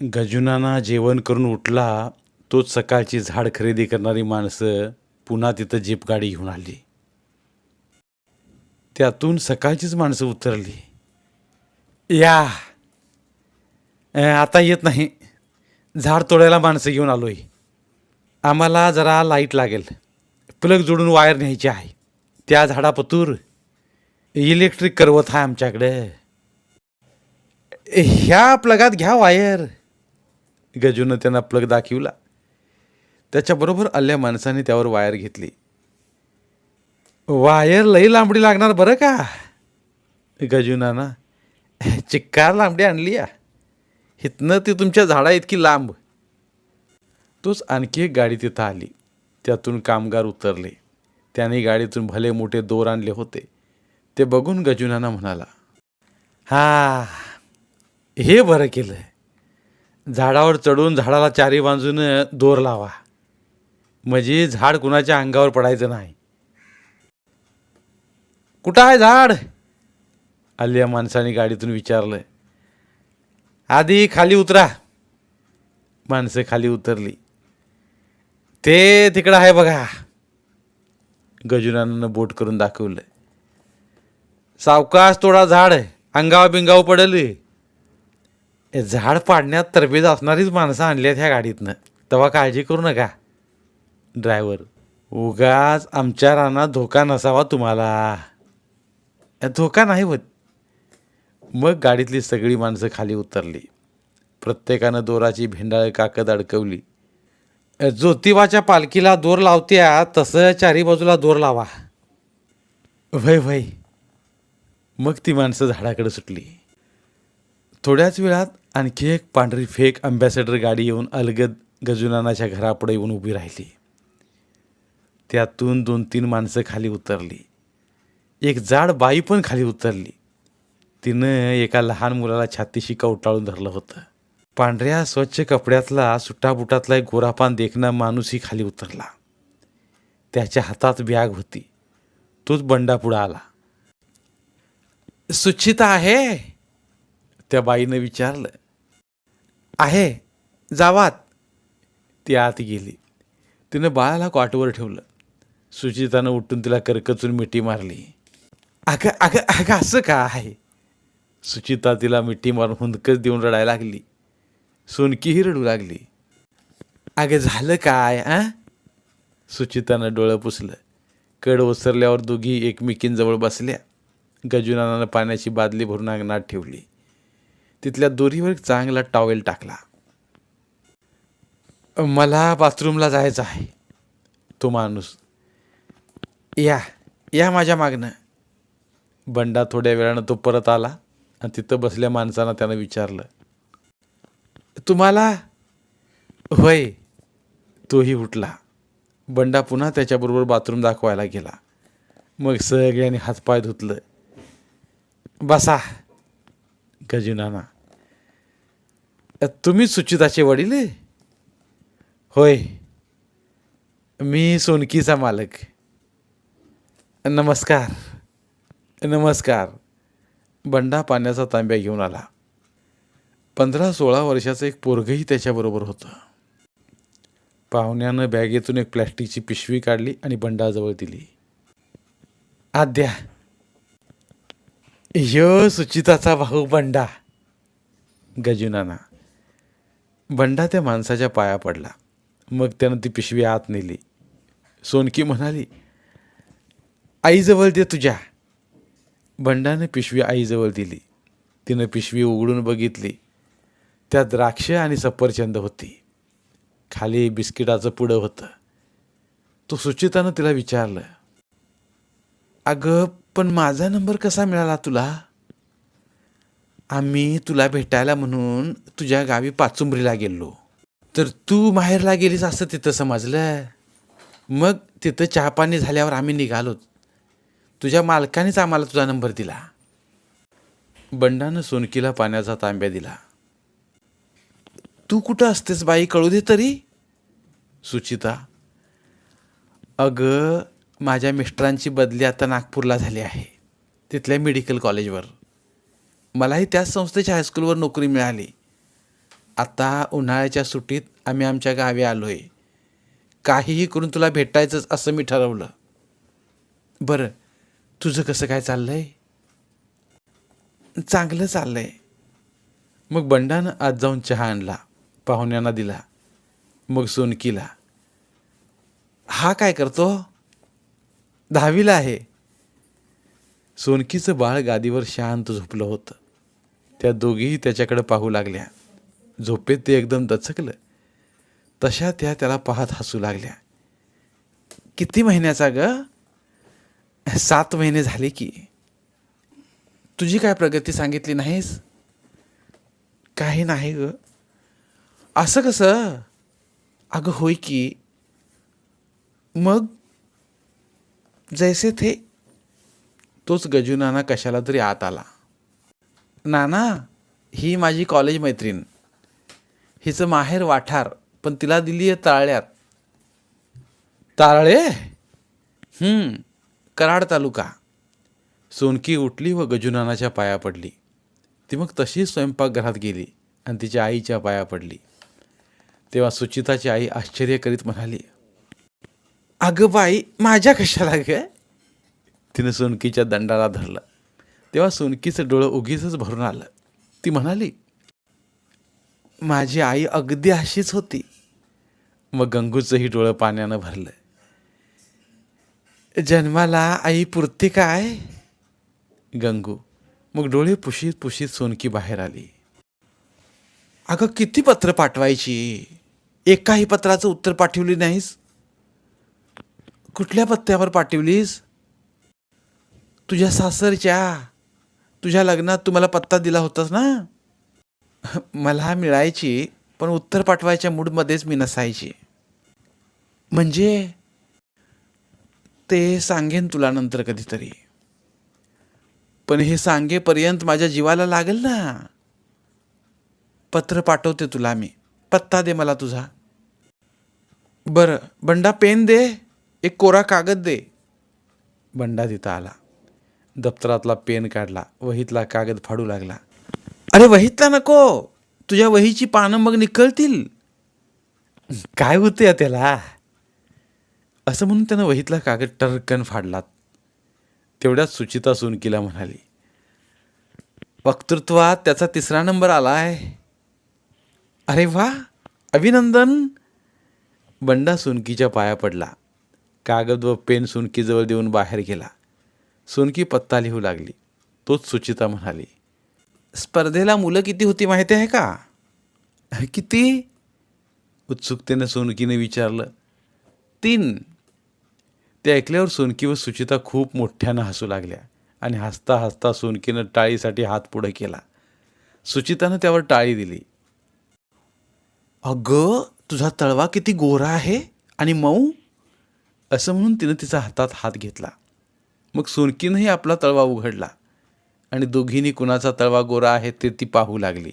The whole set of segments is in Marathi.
गजुनाना जेवण करून उठला तोच सकाळची झाड खरेदी करणारी माणसं पुन्हा तिथं जीप गाडी घेऊन आली. त्यातून सकाळचीच माणसं उतरली. या आता येत नाही. झाड तोडायला माणसं घेऊन आलोय. आम्हाला जरा लाइट लागेल. प्लग जोडून वायर न्यायची आहे. त्या झाडापतूर इलेक्ट्रिक करवत आहे आमच्याकडे. ह्या प्लगात घ्या वायर. गजूनं त्यांना प्लग दाखविला. त्याच्याबरोबर आल्या माणसाने त्यावर वायर घेतली. वायर लई लांबडी लागणार बरं का? गजुना ना चिक्कार लांबडी आणली या. इथनं ती तुमच्या झाडा इतकी लांब. तोच आणखी एक गाडी तिथं आली. त्यातून कामगार उतरले. त्याने गाडीतून भले मोठे दोर आणले होते. ते बघून गजुनाना म्हणाला हा हे बरं केलं झाडावर चढून झाडाला चारी बाजून दोर लावा. म्हणजे झाड कुणाच्या अंगावर पडायचं नाही. कुठं आहे झाड? आलिया माणसाने गाडीतून विचारलं आधी खाली उतरा. माणसं खाली उतरली. ते तिकडं आहे बघा. गजुरानं बोट करून दाखवलं सावकाश तोडा झाड. अंगाव बिंगाव पडली. झाड पाडण्यात तरबेज असणारीच माणसं आणली आहेत ह्या गाडीतनं. तेव्हा काळजी करू नका ड्रायव्हर उगाच आमच्या रानात धोका नसावा तुम्हाला. धोका नाही होत. मग गाडीतली सगळी माणसं खाली उतरली. प्रत्येकानं दोराची भेंडाळ काकद अडकवली. ज्योतिबाच्या पालखीला दोर लावत्या तसं चारी बाजूला दोर लावा. वय वय मग ती माणसं झाडाकडे सुटली. थोड्याच वेळात आणखी एक पांढरी फेक अँबॅसेडर गाडी येऊन अलगद गजुनानाच्या घरापुढे येऊन उभी राहिली. त्यातून दोन तीन माणसं खाली उतरली. एक जाड बाई पण खाली उतरली. तिनं एका लहान मुलाला छातीशी कवटाळून धरलं होतं. पांढऱ्या स्वच्छ कपड्यातला सुट्टाबुटातला एक गोरापान देखणा माणूसही खाली उतरला. त्याच्या हातात बॅग होती. तोच बंडा पुढं आला. सुचिता आहे? त्या बाईनं विचारलं आहे जावात. ती आत गेली. तिनं बाळाला कॉटवर ठेवलं. सुचितानं उठून तिला करकचून मिठी मारली. अगं अगं अगं असं का आहे? सुचिता तिला मिठी मारून हुंदकच देऊन रडायला लागली. सोनकीही रडू लागली. अगं झालं काय आ सुचितानं डोळं पुसलं. कड ओसरल्यावर दोघी एकमेकींजवळ बसल्या. गजुनानानं पाण्याची बादली भरून अंगणात ठेवली. तिथल्या दोरीवर चांगला टॉवेल टाकला. मला बाथरूमला जायचं आहे. तो माणूस या या माझ्या मागनं. बंडा थोड्या वेळानं तो परत आला आणि तिथं बसल्या माणसानं त्यानं विचारलं तुम्हाला होय. तोही उठला. बंडा पुन्हा त्याच्याबरोबर बाथरूम दाखवायला गेला. मग सगळ्यांनी हातपाय धुतलं. बसा. गजुनाना तुम्ही सुचिताचे वडील आहे? होय. मी सोनकीचा मालक. नमस्कार. नमस्कार. बंडा पाण्याचा तांब्या घेऊन आला. पंधरा सोळा वर्षाचं एक पोरगही त्याच्याबरोबर होतं. पाहुण्यानं बॅगेतून एक प्लॅस्टिकची पिशवी काढली आणि बंडाजवळ दिली. आद्या यो सुचिताचा भाऊ बंडा. गजुनाना. बंडा त्या माणसाच्या पाया पडला. मग त्यानं ती पिशवी आत नेली. सोनकी म्हणाली आईजवळ दे तुझ्या. बंडाने पिशवी आईजवळ दिली. तिनं पिशवी उघडून बघितली. त्यात द्राक्ष आणि सफरचंद होती. खाली बिस्किटाचं पुडं होतं. तो सुचितानं तिला विचारलं अगं पण माझा नंबर कसा मिळाला तुला? आम्ही तुला भेटायला म्हणून तुझ्या गावी पाचुंबरीला गेलो. तर तू माहेरला गेलीस असं तिथं समजलं? मग तिथं चहापाणी झाल्यावर आम्ही निघालोच तुझ्या मालकानेच आम्हाला तुझा नंबर दिला. बंडानं सोनकीला पाण्याचा तांब्या दिला. तू कुठं असतेस बाई? कळू दे तरी. सुचिता अगं माझ्या मिस्टरांची बदली आता नागपूरला झाली आहे. तिथल्या मेडिकल कॉलेजवर. मलाही त्याच संस्थेच्या हायस्कूलवर नोकरी मिळाली. आता उन्हाळ्याच्या सुट्टीत आम्ही आमच्या गावी आलो आहे काहीही करून तुला भेटायचंच असं मी ठरवलं. बरं तुझं कसं काय चाललं आहे चांगलं चाललं आहे मग बंडानं आज जाऊन चहा आणला पाहुण्यांना दिला मग सोनकीला. हा काय करतो? दहावीला आहे. सोनकीचं बाळ गादीवर शांत झोपलं होतं. त्या दोघीही त्याच्याकडे पाहू लागल्या. झोपेत ते एकदम दचकलं. तशा त्या त्याला पाहत हसू लागल्या. किती महिन्याचा ग? सात महिने झाले की. तुझी काय प्रगती सांगितली नाहीस? काही नाही ग. असं कसं? अगं होय की. मग? जैसे थे तोच गजू नाना कशाला तरी आत आला. नाना ही माझी कॉलेज मैत्रीण. हिचं माहेर वाठार पण तिला दिली आहे ताळ्यात तारळे कराड तालुका. सोनकी उठली व गजुनानाच्या पाया पडली. ती मग तशीच स्वयंपाकघरात गेली आणि तिच्या आईच्या पाया पडली. तेव्हा सुचिताची आई आश्चर्य करीत म्हणाली अगं बाई माझ्या कशाला ग? तिनं सोनकीच्या दंडाला धरलं. तेव्हा सोनकीचं डोळं उगीच भरून आलं. ती म्हणाली माझी आई अगदी अशीच होती. मग गंगूचंही डोळं पाण्यानं भरलं. जन्माला आई पुरते काय? गंगू मग डोळे पुशीत पुशीत सोनकी बाहेर आली. अगं किती पत्र पाठवायची? एकाही पत्राचं उत्तर पाठवली नाहीस? कुठल्या पत्त्यावर पाठवलीस? तुझ्या सासरच्या. तुझ्या लग्नात तुम्हाला पत्ता दिला होतास ना? मला मिळायची पण उत्तर पाठवायच्या मूडमध्येच मी नसायची. म्हणजे? ते सांगेन तुला नंतर कधीतरी. पण हे सांगेपर्यंत माझ्या जीवाला लागेल ना? पत्र पाठवते तुला मी. पत्ता दे मला तुझा. बरं बंडा पेन दे. एक कोरा कागद दे. बंडा तिथं आला. दप्तरातला पेन काढला. वहीतला कागद फाडू लागला. अरे वहीतला नको. तुझ्या वहीची पानं मग निकळतील काय होते या त्याला? असं म्हणून त्यानं वहीतला कागद टरकन फाडला. तेवढ्याच सुचिता सोनकीला म्हणाली वक्तृत्वात त्याचा तिसरा नंबर आलाय अरे वा! अभिनंदन. बंडा सोनकीच्या पाया पडला. कागद व पेन सुनकीजवळ देऊन बाहेर गेला. सुनकी पत्ता लिहू लागली. तोच सुचिता म्हणाली स्पर्धेला मुलं किती होती माहिती आहे का? किती? उत्सुकतेनं सोनकीने विचारलं. तीन. ते ऐकल्यावर सोनकी व सुचिता खूप मोठ्यानं हसू लागल्या आणि हसता हसता सोनकीनं टाळीसाठी हात पुढे केला. सुचितानं त्यावर टाळी दिली. अगं तुझा तळवा किती गोरा आहे आणि मऊ. असं म्हणून तिनं तिचा हातात हात घेतला. मग सोनकीनंही आपला तळवा उघडला आणि दोघींनी कुणाचा तळवा गोरा आहे ते ती पाहू लागली.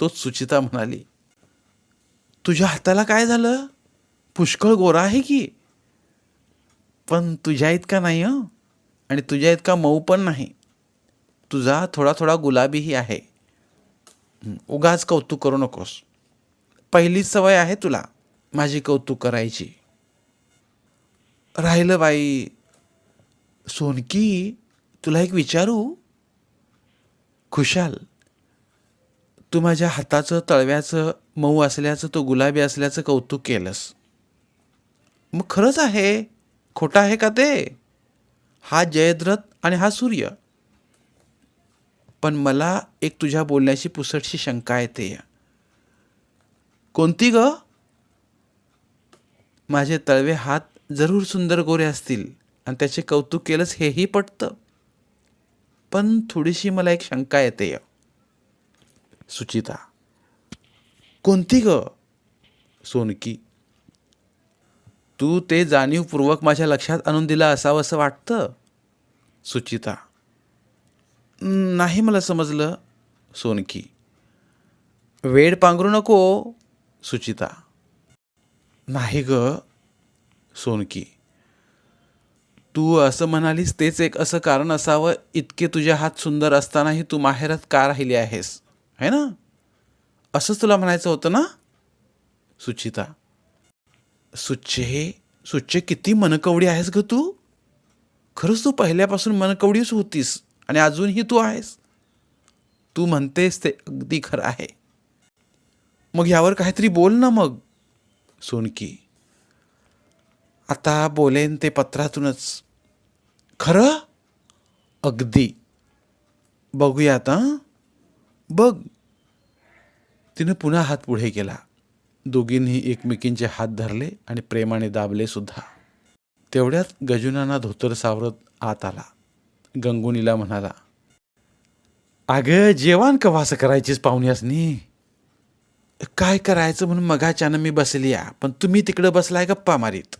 तोच सुचिता म्हणाली तुझ्या हाताला काय झालं? पुष्कळ गोरा आहे की? पण तुझ्या इतका नाही हं? आणि तुझ्या इतका मऊ पण नाही. तुझा थोडा थोडा गुलाबीही आहे. उगाच कौतुक करू नकोस. पहिलीच सवय आहे तुला माझी कौतुक करायची. राहिलं बाई. सोनकी तुला एक विचारू? खुशाल. तू माझ्या हाताचं तळव्याचं मऊ असल्याचं तो गुलाबी असल्याचं कौतुक केलंस. मग खरंच आहे? खोटं आहे का ते? हा जयद्रथ आणि हा सूर्य. पण मला एक तुझ्या बोलण्याची पुसटशी शंका येते. कोणती ग? माझे तळवे हात जरूर सुंदर गोरे असतील आणि त्याचे कौतुक केलंच हेही पटतं. पण थोडीशी मला एक शंका येते. सुचिता कोणती ग? सोनकी तू ते जाणीवपूर्वक माझ्या लक्षात आणून दिलं असावं असं वाटतं? सुचिता नाही मला समजलं. सोनकी वेड पांघरू नको. सुचिता नाही ग. सोनकी. तू असं म्हणालीस तेच एक असं कारण असावं. इतके तुझे हात सुंदर असतानाही तू माहेरात का राहिली आहेस? है ना? असंच तुला म्हणायचं होतं ना? सुचिता. सुच्चे सुच्चे किती मनकवडी आहेस ग तू? खरंच तू पहिल्यापासून मनकवडीच होतीस आणि अजूनही तू आहेस. तू म्हणतेस ते अगदी खरं आहे. मग यावर काहीतरी बोल ना मग. सोनकी. आता बोलेन ते पत्रातूनच. खरं? अगदी. बघूया आता बघ. तिनं पुन्हा हात पुढे केला. दोघींनी एकमेकींचे हात धरले आणि प्रेमाने दाबले सुद्धा. तेवढ्यात गजुनाना धोतर सावरत आत आला. गंगुनीला म्हणाला अगं जेवण कवासं करायचीच पाहुण्यासनी? काय करायचं म्हणून मगाच्यानं मी बसली या पण तुम्ही तिकडं बसलाय गप्पा मारीत.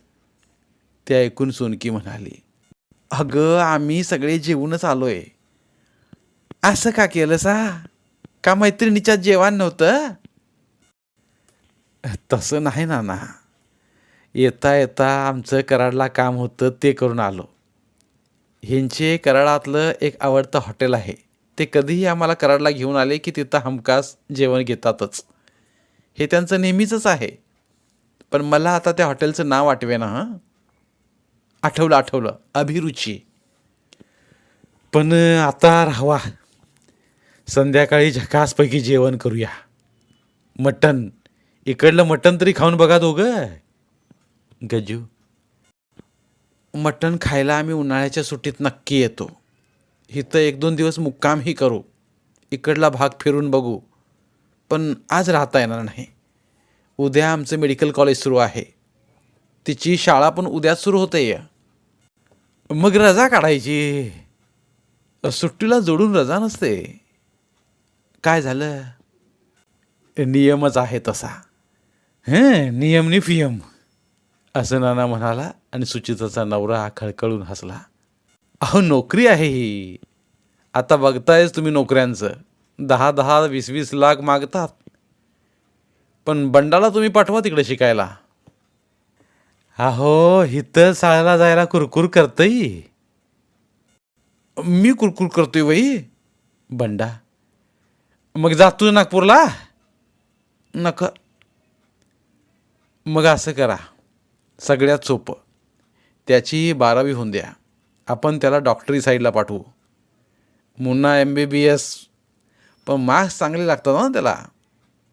ते ऐकून सोनकी म्हणाली अगं आम्ही सगळे जेवूनच आलोय. असं का केलं सा का मैत्रिणीच्या जेवण नव्हतं? तसं नाही ना ना येता येता आमचं कराडला काम होतं ते करून आलो. ह्यांचे कराडातलं एक आवडतं हॉटेल आहे. ते कधीही आम्हाला कराडला घेऊन आले की तिथं हमखास जेवण घेतातच. हे त्यांचं नेहमीचंच आहे. पण मला आता त्या हॉटेलचं नाव आठवे ना हं? आठवलं आठवलं. अभिरुची. पण आता राहावा. संध्याकाळी झकासपैकी जेवण करूया. मटन इकडलं मटन तरी खाऊन बघा दोघं. गजू. मटण खायला आम्ही उन्हाळ्याच्या सुट्टीत नक्की येतो. इथं एक दोन दिवस मुक्कामही करू. इकडला भाग फिरून बघू. पण आज राहता येणार नाही. उद्या आमचं मेडिकल कॉलेज सुरू आहे. तिची शाळा पण उद्याच सुरू होते. मग रजा काढायची. सुट्टीला जोडून रजा नसते. काय झालं? नियमच आहे तसा. हं नियम नि फियम. असं नाना म्हणाला आणि सुचिताचा नवरा खळखळून हसला. अहो नोकरी आहे ही. आता बघतायच तुम्ही नोकऱ्यांचं. दहा दहा वीस वीस लाख मागतात. पण बंडाला तुम्ही पाठवा तिकडे शिकायला. अहो हिथं साळाला जायला कुरकुर करतय. मी कुरकुर करतोय वई बंडा. मग जातो नागपूरला. नका. मग असं करा. सगळ्यात सोपं. त्याची बारावी होऊन द्या. आपण त्याला डॉक्टरी साईडला पाठवू. Munna M B B S पण मार्क्स चांगले लागतात ना त्याला.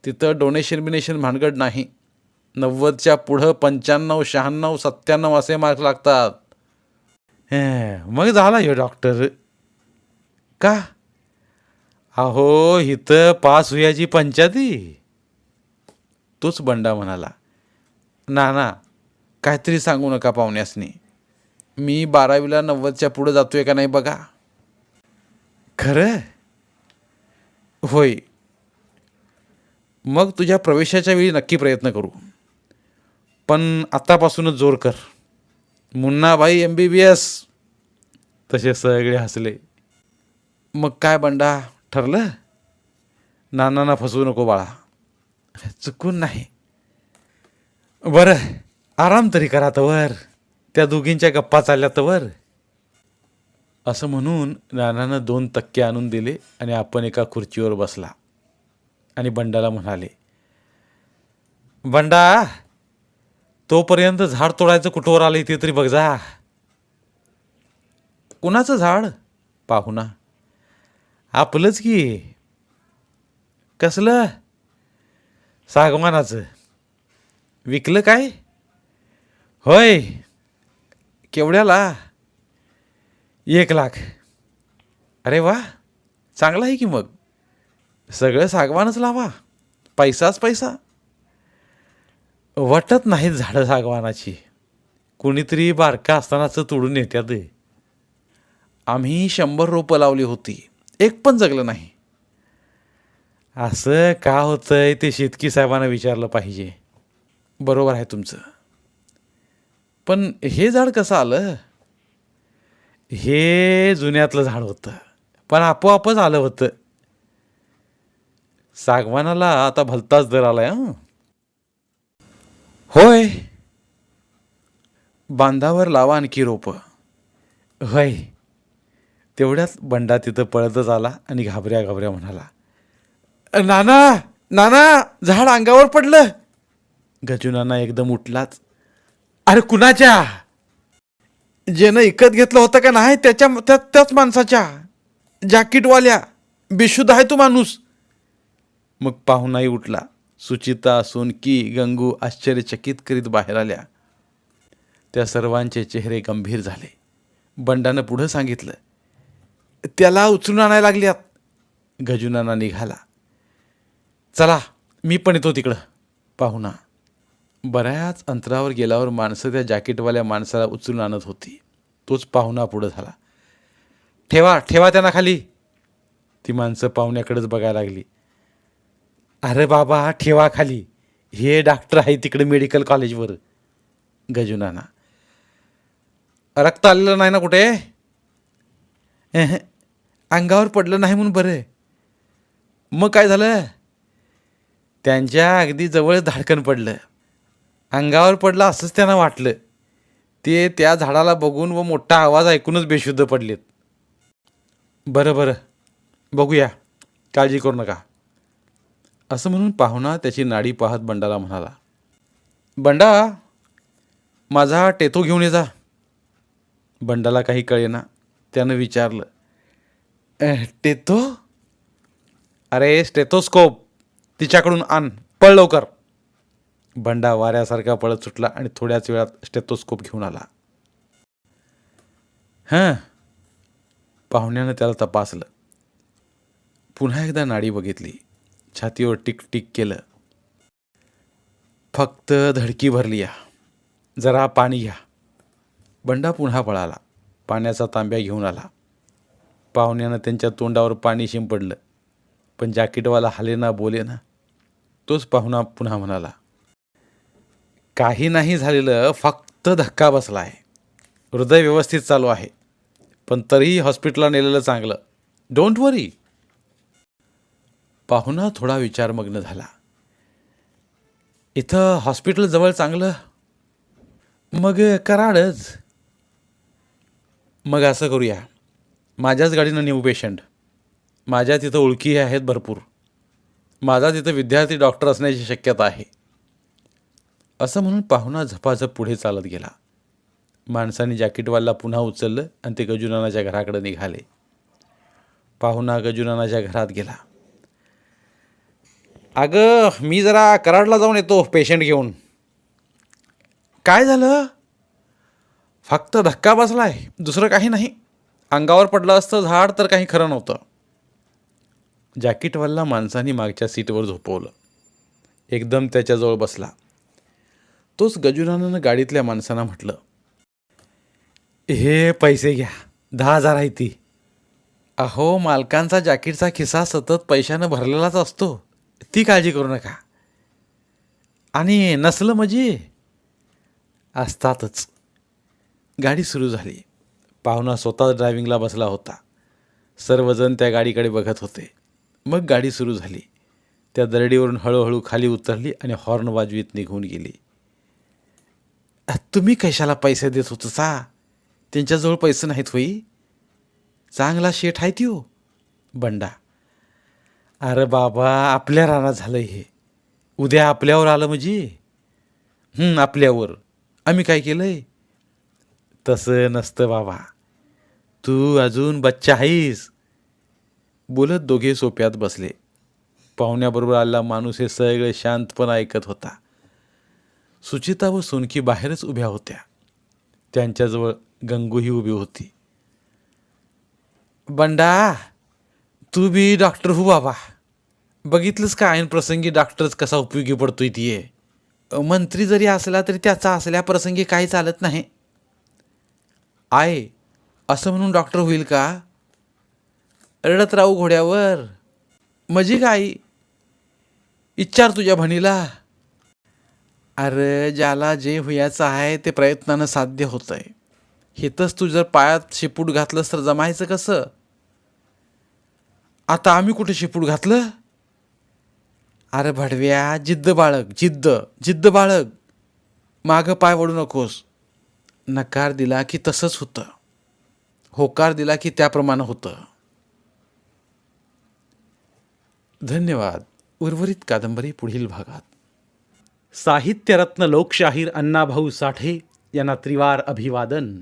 तिथं डोनेशन बिनेशन भानगड नाही. नव्वदच्या पुढं पंच्याण्णव शहाण्णव सत्त्याण्णव असे मार्क्स लागतात. हं, मग झाला ह्यो डॉक्टर का? अहो इथं पास हुयाची पंचायती. तोच बंडा म्हणाला. ना ना काहीतरी सांगू नका पाहुण्यासनी. मी बारावीला नव्वदच्या पुढं जातोय का नाही बघा. खरं? होय. मग तुझ्या प्रवेशाच्या वेळी नक्की प्रयत्न करू. पण आत्तापासूनच जोर कर. Munnabhai M B B S तसे सगळे हसले. मग काय बंडा ठरलं? नानांना फसवू नको बाळा. चुकून नाही. बरं आराम तरी करा तवर त्या दोघींच्या गप्पा चालल्या तवर असं म्हणून नानानं दोन तक्के आणून दिले आणि आपण एका खुर्चीवर बसला. आणि बंडाला म्हणाले बंडा तोपर्यंत झाड तोडायचं कुठवर आलं ते तरी बघ जा. कुणाचं झाड? पाहुणा आपलंच की. कसलं? सागवानाचं विकलं काय? होय. केवढ्याला? एक लाख. अरे वा. चांगला आहे की मग. सगळं सागवानच लावा. पैसाच पैसा. वाटत नाहीत झाडं सागवानाची. कुणीतरी बारका असतानाच तोडून येत्यात आम्ही शंभर रोपं लावली होती. एक पण जगलं नाही. असं का होतंय ते शेतकी साहेबांना विचारलं पाहिजे. बरोबर आहे तुमचं. पण हे झाड कसं आलं? हे जुन्यातलं झाड होतं. पण आपोआपच आलं होतं. सागवानाला आता भलताच दर आलाय हं. होय. बांधावर लावा आणखी रोपं. होय. तेवढ्याच बंडा तिथं पळतच आला आणि घाबऱ्या घाबऱ्या म्हणाला नाना नाना झाड अंगावर पडलं. गजुनाना एकदम उठलाच अरे कुणाच्या? ज्यानं इकत घेतलं होतं का नाही त्याच्या त्या त्याच माणसाच्या. जॅकेटवाल्या बेशुद्ध आहे तो माणूस. मग पाहुणाही उठला सुचिता सोनकी गंगू आश्चर्यचकित करीत बाहेर आल्या. त्या सर्वांचे चेहरे गंभीर झाले. बंडानं पुढं सांगितलं त्याला उचलून आणायला लागल्यात. गजुनाना निघाला. चला मी पण येतो तिकडं. पाहुणा बऱ्याच अंतरावर गेल्यावर माणसं त्या जॅकेटवाल्या माणसाला उचलून आणत होती. तोच पाहुणा पुढं झाला. ठेवा ठेवा त्यांना खाली. ती माणसं पाहुण्याकडेच बघायला लागली. अरे बाबा ठेवा खाली. हे डॉक्टर आहे तिकडे मेडिकल कॉलेजवर गजुनाना. रक्त आलेलं नाही ना कुठे? अंगावर पडलं नाही म्हणून बरं मग काय झालं? त्यांच्या अगदी जवळ धाडकन पडलं. अंगावर पडलं असंच त्यांना वाटलं. ते त्या झाडाला बघून व मोठा आवाज ऐकूनच बेशुद्ध पडलेत. बरं बरं. बघूया. काळजी करू नका. असं म्हणून पाहुणा त्याची नाडी पाहत बंडाला म्हणाला बंडा माझा टेतो घेऊन ये जा. बंडाला काही कळेना. त्यानं विचारलं टेतो? अरे स्टेथोस्कोप. तिच्याकडून आण. पळ लवकर. बंडा वाऱ्यासारखा पळत सुटला आणि थोड्याच वेळात स्टेथोस्कोप घेऊन आला. हां. पाहुण्यानं त्याला तपासलं. पुन्हा एकदा नाडी बघितली. छातीवर टिक टिक केलं. फक्त धडकी भरली या. जरा पाणी घ्या. बंडा पुन्हा पळाला. पाण्याचा तांब्या घेऊन आला. पाहुण्यानं त्यांच्या तोंडावर पाणी शिंपडलं. पण जॅकेटवाला हाले ना बोले ना. तोच पाहुणा पुन्हा म्हणाला काही नाही झालेलं फक्त धक्का बसला आहे हृदय व्यवस्थित चालू आहे. पण तरीही हॉस्पिटलला नेलेलं चांगलं. Don't worry. पाहुणा थोडा विचारमग्न झाला. इथं हॉस्पिटल जवळ चांगलं? मग कराडच. मग असं करूया. माझ्याच गाडीनं नेऊ पेशंट. माझ्या तिथं ओळखी आहेत भरपूर. माझा तिथं विद्यार्थी डॉक्टर असण्याची शक्यता आहे. असं म्हणून पाहुणा झपाझप पुढे चालत गेला. माणसाने जॅकेटवाला पुन्हा उचललं आणि ते गजुनानाच्या घराकडे निघाले. पाहुणा गजुनानाच्या घरात गेला. अगं मी जरा कराडला जाऊन येतो पेशंट घेऊन. काय झालं? फक्त धक्का बसला आहे दुसरं काही नाही. अंगावर पडलं असतं झाड तर काही खरं नव्हतं. जॅकेटवाला माणसाने मागच्या सीटवर झोपवलं. एकदम त्याच्याजवळ बसला. तोच गजुनानं गाडीतल्या माणसांना म्हटलं हे पैसे घ्या दहा हजार आहे ती. अहो मालकांचा जॅकेटचा खिसा सतत पैशानं भरलेलाच असतो. ती काळजी करू नका. आणि नसलं म्हणजे असतातच. गाडी सुरू झाली. पाहुणा स्वतः ड्रायव्हिंगला बसला होता. सर्वजण त्या गाडीकडे बघत होते. मग गाडी सुरू झाली. त्या दरडीवरून हळूहळू खाली उतरली आणि हॉर्न वाजवीत निघून गेली. तुम्ही कशाला पैसे देत होतो सा? त्यांच्याजवळ पैसे नाहीत होई. चांगला शेठ आहे त्यो बंडा. अरे बाबा आपल्या रानात झालं हे. उद्या आपल्यावर आलं म्हणजे? आपल्यावर. आम्ही काय केलं आहे तसं नसतं बाबा. तू अजून बच्चा आहेस. बोलत दोघे सोप्यात बसले. पाहुण्याबरोबर आलेला माणूस हे सगळे शांतपणे ऐकत होता. सुचिता व सोनकी बाहेरच उभ्या होत्या. त्यांच्याजवळ गंगूही उभी होती. बंडा! तू बी डॉक्टर हो बाबा. बघितलंस का ऐन प्रसंगी डॉक्टरच कसा उपयोगी पडतोय ती? मंत्री जरी असला तरी त्याचा असल्या प्रसंगी काही चालत नाही. आहे असं म्हणून डॉक्टर होईल का? रडत राहू घोड्यावर. मजी काय? इच्छार तुझ्या भणीला अरे ज्याला जे हुयाचं आहे ते प्रयत्नानं साध्य होतं आहे हेतच तू जर पायात शिपूट घातलंस तर जमायचं कसं? आता आम्ही कुठे शेपूट घातलं? अरे भडव्या जिद्द बाळग जिद्द जिद्द बाळग. मागं पाय वडू नकोस. नकार दिला की तसंच होतं. होकार दिला की त्याप्रमाणे होतं. धन्यवाद. उर्वरित कादंबरी पुढील भागात. साहित्यरत्न लोकशाहीर अण्णाभाऊ साठे यांना त्रिवार अभिवादन.